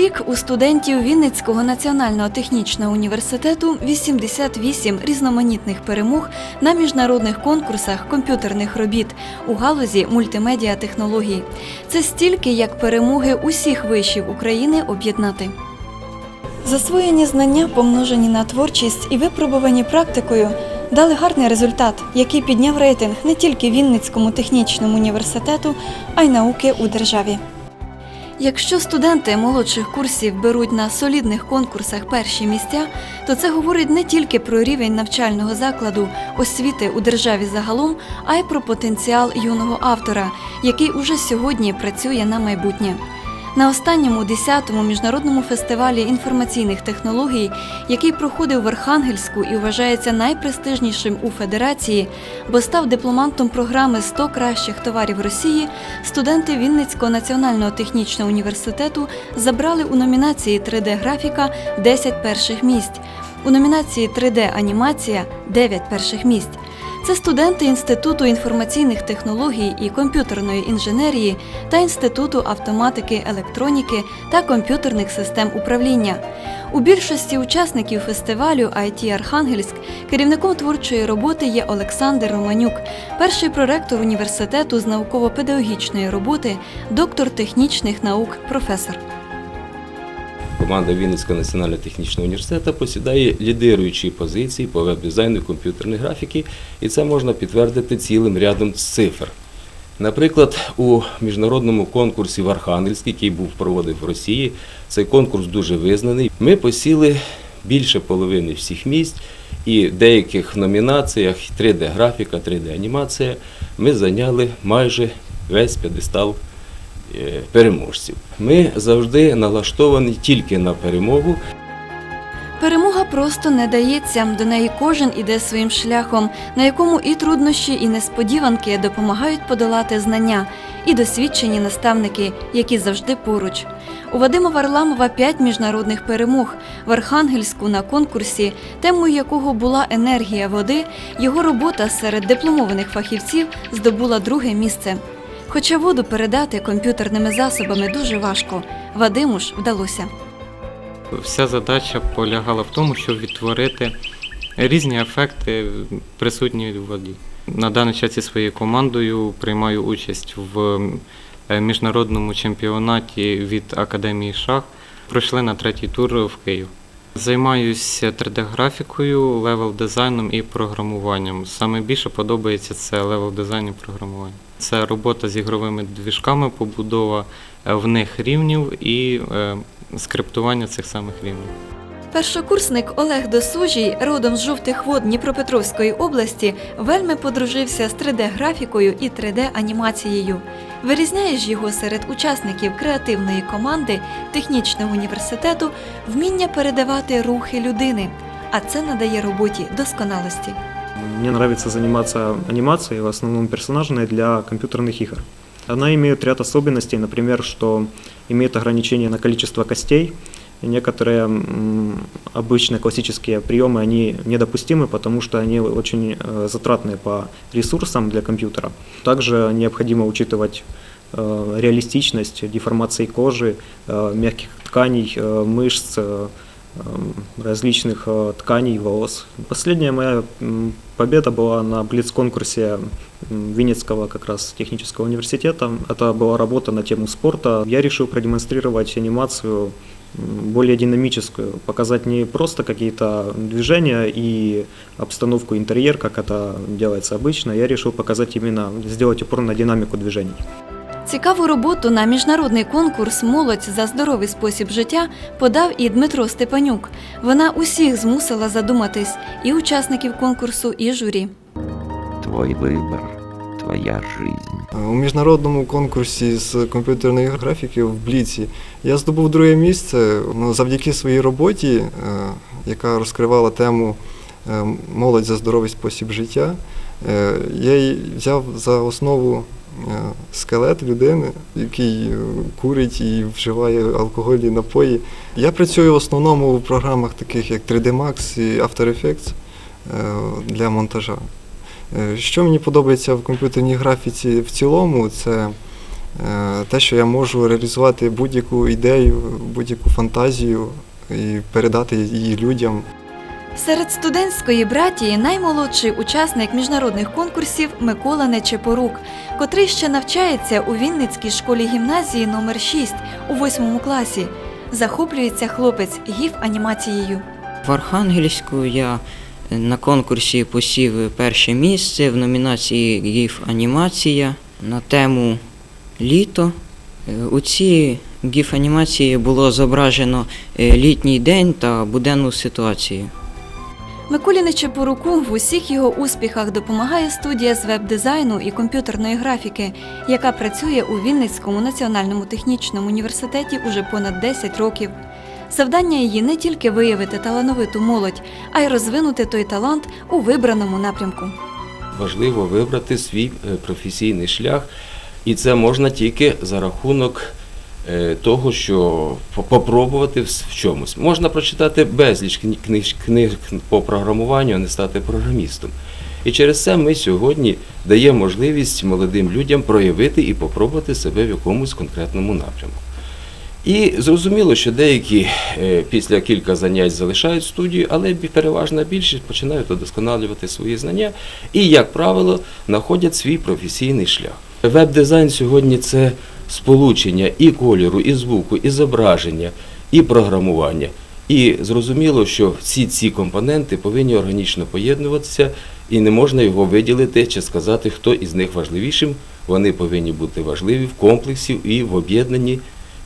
рік у студентів Вінницького національного технічного університету 88 різноманітних перемог на міжнародних конкурсах комп'ютерних робіт у галузі мультимедіа технологій. Це стільки, як перемоги усіх вишів України об'єднати. Засвоєні знання, помножені на творчість і випробувані практикою, дали гарний результат, який підняв рейтинг не тільки Вінницькому технічному університету, а й науки у державі. Якщо студенти молодших курсів беруть на солідних конкурсах перші місця, то це говорить не тільки про рівень навчального закладу, освіти у державі загалом, а й про потенціал юного автора, який уже сьогодні працює на майбутнє. На останньому 10-му міжнародному фестивалі інформаційних технологій, який проходив в Архангельську і вважається найпрестижнішим у федерації, бо став дипломантом програми «100 кращих товарів Росії, студенти Вінницького національного технічного університету забрали у номінації 3D-графіка 10 перших місць, у номінації 3D-анімація 9 перших місць. Це студенти Інституту інформаційних технологій і комп'ютерної інженерії та Інституту автоматики, електроніки та комп'ютерних систем управління. У більшості учасників фестивалю IT Архангельськ керівником творчої роботи є Олександр Романюк, перший проректор університету з науково-педагогічної роботи, доктор технічних наук, професор. Команда Вінницького національного технічного університету посідає лідируючі позиції по веб-дизайну і комп'ютерної графіки, і це можна підтвердити цілим рядом цифр. Наприклад, у міжнародному конкурсі в Архангельській, який був проводив в Росії, цей конкурс дуже визнаний. Ми посіли більше половини всіх місць, і в деяких номінаціях 3D-графіка, 3D-анімація ми зайняли майже весь п'єдестал переможців. Ми завжди налаштовані тільки на перемогу. Перемога просто не дається. До неї кожен іде своїм шляхом, на якому і труднощі, і несподіванки допомагають подолати знання, і досвідчені наставники, які завжди поруч. У Вадима Варламова п'ять міжнародних перемог в Архангельську на конкурсі, темою якого була енергія води. Його робота серед дипломованих фахівців здобула друге місце. Хоча воду передати комп'ютерними засобами дуже важко, Вадиму ж вдалося. Вся задача полягала в тому, щоб відтворити різні ефекти, присутні в воді. На даний час зі своєю командою приймаю участь в е, міжнародному чемпіонаті від Академії Шах. Пройшли на третій тур в Київ. Займаюся 3D-графікою, левел дизайном і програмуванням. Саме більше подобається це левел дизайн і програмування. Це робота з ігровими двіжками, побудова е, в них рівнів і е, скриптування цих самих рівнів. Першокурсник Олег Досужій, родом з жовтих вод Дніпропетровської області, вельми подружився з 3D-графікою і 3D-анімацією. Вирізняє ж його серед учасників креативної команди технічного університету вміння передавати рухи людини, а це надає роботі досконалості. Мне нравится заниматься анимацией, в основном персонажной, для компьютерных игр. Она имеет ряд особенностей, например, что имеет ограничение на количество костей. Некоторые обычные классические приемы, они недопустимы, потому что они очень э, затратные по ресурсам для компьютера. Также необходимо учитывать э, реалистичность деформации кожи, э, мягких тканей, мышц, различных тканей, волос. Последняя моя победа была на блиц-конкурсе Винницкого как раз технического университета. Это была работа на тему спорта. Я решил продемонстрировать анимацию более динамическую, показать не просто какие-то движения и обстановку интерьер, как это делается обычно. Я решил показать именно, сделать упор на динамику движений. Цікаву роботу на міжнародний конкурс Молодь за здоровий спосіб життя подав і Дмитро Степанюк. Вона усіх змусила задуматись і учасників конкурсу, і журі. Твой выбор, твоя жизнь. У міжнародному конкурсі з комп'ютерної графіки в Бліці я здобув друге місце ну, завдяки своїй роботі, е, яка розкривала тему е, молодь за здоровий спосіб життя. Е, Я взяв за основу скелет людини, який курить і вживає алкогольні напої. Я працюю в основному в програмах таких як 3D Max і After Effects для монтажа. Е, Що мені подобається в комп'ютерній графіці в цілому, це е, те, що я можу реалізувати будь-яку ідею, будь-яку фантазію і передати її людям. Серед студентської братії наймолодший учасник міжнародних конкурсів Микола Нечепорук, котрий ще навчається у Вінницькій школі гімназії номер 6 у 8 класі. Захоплюється хлопець гіф анімацією. В Архангельську я на конкурсі посів перше місце в номінації ГІФ Анімація на тему Літо. Е, У цій ГІФ анімації було зображено е, літній день та буденну ситуацію. Миколі Нечепоруку в усіх його успіхах допомагає студія з веб-дизайну і комп'ютерної графіки, яка працює у Вінницькому національному технічному університеті уже понад 10 років. Завдання її не тільки виявити талановиту молодь, а й розвинути той талант у вибраному напрямку. Важливо вибрати свій е, професійний шлях, і це можна тільки за рахунок е, того, що попробувати в чомусь. Можна прочитати безліч книж, книг по програмуванню, а не стати програмістом. І через це ми сьогодні даємо можливість молодим людям проявити і попробувати себе в якомусь конкретному напрямку. І зрозуміло, що деякі е, після кілька занять залишають студію, але переважна більшість починають удосконалювати свої знання і, як правило, знаходять свій професійний шлях. Веб-дизайн сьогодні це сполучення і кольору, і звуку, і зображення, і програмування. І зрозуміло, що всі ці компоненти повинні органічно поєднуватися, і не можна його виділити чи сказати, хто із них важливішим. Вони повинні бути важливі в комплексі і в об'єднанні.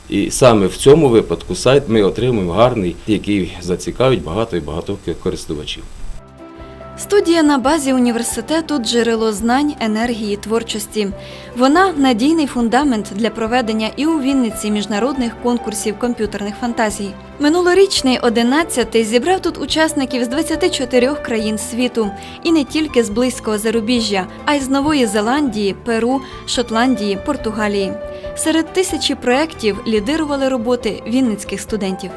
І саме в цьому випадку сайт ми отримуємо гарний, який зацікавить багато і багато користувачів. Студія на базі університету джерело знань, енергії, творчості. Вона надійний фундамент для проведення і у Вінниці міжнародних конкурсів комп'ютерних фантазій. Минулорічний 11-й зібрав тут учасників з 24 країн світу, і не тільки з близького зарубіжжя, а й з Нової Зеландії, Перу, Шотландії, Португалії. Серед тисячі проєктів лідирували роботи вінницьких студентів.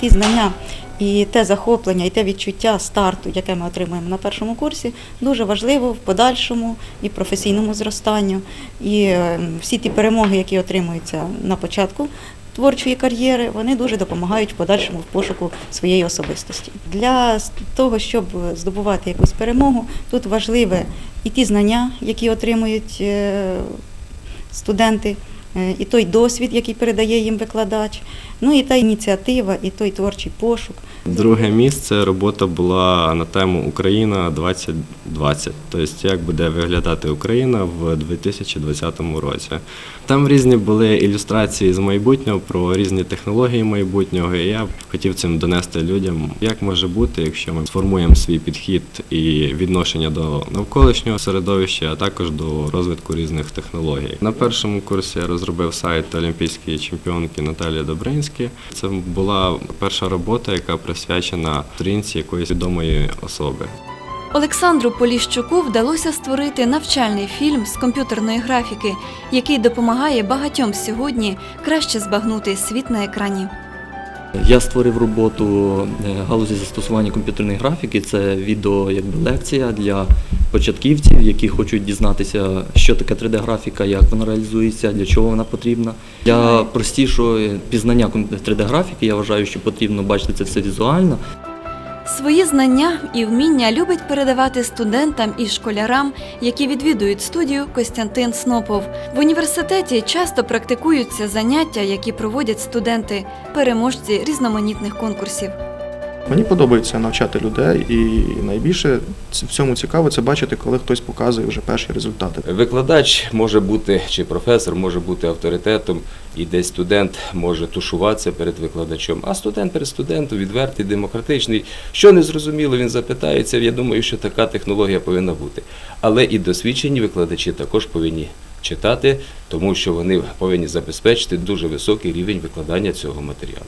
ті знання і те захоплення, і те відчуття старту, яке ми отримуємо на першому курсі, дуже важливо в подальшому і професійному зростанню. І е, всі ті перемоги, які отримуються на початку. Творчої кар'єри вони дуже допомагають в подальшому в пошуку своєї особистості. Для того, щоб здобувати якусь перемогу, тут важливе і ті знання, які отримують е, студенти, е, і той досвід, який передає їм викладач, ну і та ініціатива, і той творчий пошук. Друге місце робота була на тему Україна 2020. Тобто, як буде виглядати Україна в 2020 році. Там різні були ілюстрації з майбутнього про різні технології майбутнього. І я хотів цим донести людям, як може бути, якщо ми сформуємо свій підхід і відношення до навколишнього середовища, а також до розвитку різних технологій. На першому курсі я розробив сайт олімпійської чемпіонки Наталії Добринській. Це була перша робота, яка присвячена сторінці якоїсь відомої особи. Олександру Поліщуку вдалося створити навчальний фільм з комп'ютерної графіки, який допомагає багатьом сьогодні краще збагнути світ на екрані. Я створив роботу е, галузі застосування комп'ютерної графіки. Це відео якби лекція для початківців, які хочуть дізнатися, що таке 3D-графіка, як вона реалізується, для чого вона потрібна. Для простішого пізнання 3D-графіки я вважаю, що потрібно бачити це все візуально. Свої знання і вміння любить передавати студентам і школярам, які відвідують студію Костянтин Снопов. В університеті часто практикуються заняття, які проводять студенти, переможці різноманітних конкурсів. Мені подобається навчати людей, і найбільше в цьому цікаво це бачити, коли хтось показує вже перші результати. Викладач може бути чи професор може бути авторитетом, і десь студент може тушуватися перед викладачем, а студент перед студентом відвертий, демократичний. Що не зрозуміло, він запитається. Я думаю, що така технологія повинна бути. Але і досвідчені викладачі також повинні читати, тому що вони повинні забезпечити дуже високий рівень викладання цього матеріалу.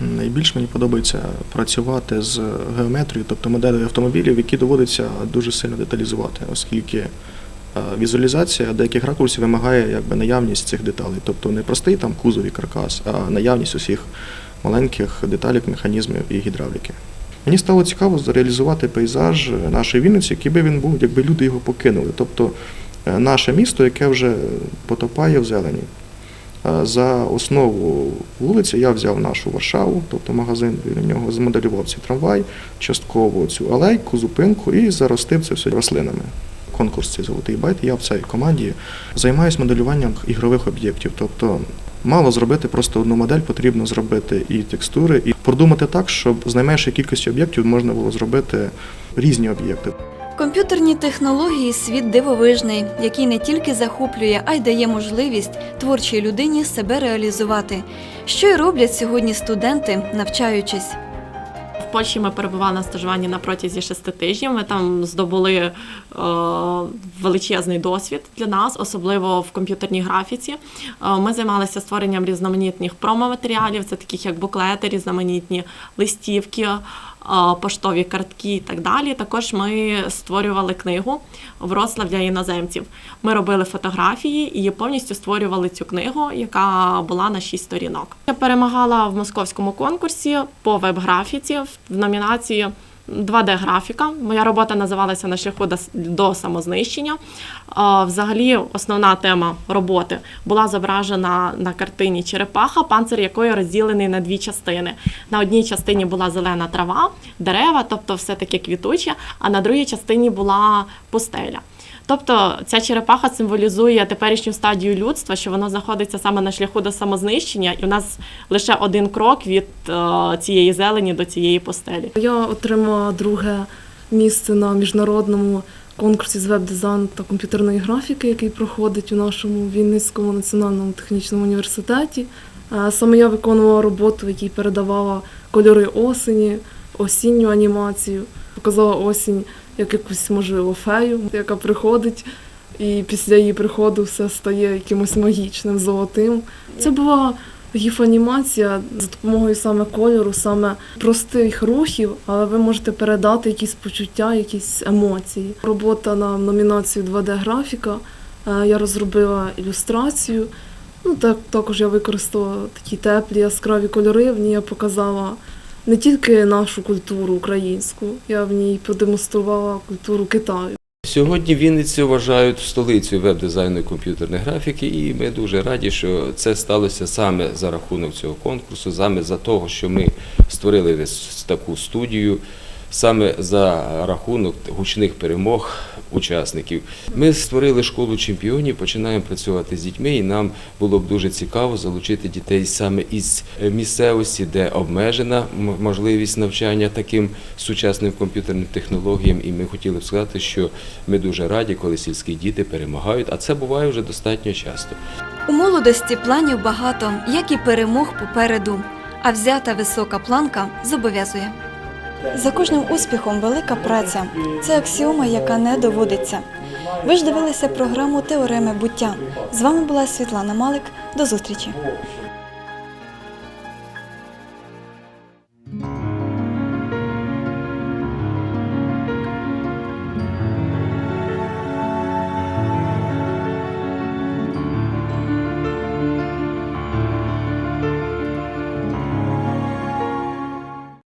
Найбільш мені подобається працювати з геометрією, тобто моделі автомобілів, які доводиться дуже сильно деталізувати, оскільки е, візуалізація деяких ракурсів вимагає якби наявність цих деталей, тобто не простий там кузов і каркас, а наявність усіх маленьких деталей, механізмів і гідравліки. Мені стало цікаво реалізувати пейзаж нашої Вінниці, який би він був, якби люди його покинули. Тобто е, наше місто, яке вже потопає в зелені. Е, За основу вулиці я взяв нашу Варшаву, тобто магазин біля нього, змоделював цей трамвай, частково цю алейку, зупинку і заростив це все рослинами. Конкурс цей золотий байт. Я в цій команді займаюся моделюванням ігрових об'єктів. Тобто мало зробити просто одну модель, потрібно зробити і текстури, і продумати так, щоб з найменшої кількості об'єктів можна було зробити різні об'єкти. Комп'ютерні технології світ дивовижний, який не тільки захоплює, а й дає можливість творчій людині себе реалізувати. Що й роблять сьогодні студенти, навчаючись. В Польщі ми перебували на стажуванні на протязі шести тижнів. Ми там здобули е, величезний досвід для нас, особливо в комп'ютерній графіці. Е, ми займалися створенням різноманітних промоматеріалів, це таких як буклети, різноманітні листівки, поштові картки і так далі. Також ми створювали книгу Вроцлав для іноземців. Ми робили фотографії і повністю створювали цю книгу, яка була на шість сторінок. Я перемагала в московському конкурсі по веб-графіці в номінації 2D-графіка. Моя робота називалася на шляху до- самознищення. Взагалі, основна тема роботи була зображена на картині черепаха, панцир якої розділений на дві частини. На одній частині була зелена трава, дерева, тобто все таке квітуче, а на другій частині була пустеля. Тобто ця черепаха символізує теперішню стадію людства, що воно знаходиться саме на шляху до самознищення, і у нас лише один крок від е, цієї зелені до цієї постелі. Я отримала друге місце на міжнародному конкурсі з веб-дизайну та комп'ютерної графіки, який проходить у нашому Вінницькому національному технічному університеті. Е, Саме я виконувала роботу, в якій передавала кольори осені, осінню анімацію, показала осінь як якусь, можливо, фею, яка приходить, і після її приходу все стає якимось магічним, золотим. Це була гіф-анімація за допомогою саме кольору, саме простих рухів, але ви можете передати якісь почуття, якісь емоції. Робота на номінацію 2D-графіка. Е, Я розробила ілюстрацію. Ну, так, також я використала такі теплі, яскраві кольори. В ній я показала не тільки нашу культуру українську, я в ній продемонструвала культуру Китаю. Сьогодні Вінницю вважають столицею веб-дизайну і комп'ютерної графіки, і ми дуже раді, що це сталося саме за рахунок цього конкурсу, саме за того, що ми створили таку студію, саме за рахунок гучних перемог учасників. Ми створили школу чемпіонів, починаємо працювати з дітьми, і нам було б дуже цікаво залучити дітей саме із місцевості, де обмежена можливість навчання таким сучасним комп'ютерним технологіям. І ми хотіли б сказати, що ми дуже раді, коли сільські діти перемагають, а це буває вже достатньо часто. У молодості планів багато, як і перемог попереду. А взята висока планка зобов'язує. За кожним успіхом велика праця. Це аксіома, яка не доводиться. Ви ж дивилися програму Теореми буття. З вами була Світлана Малик. До зустрічі.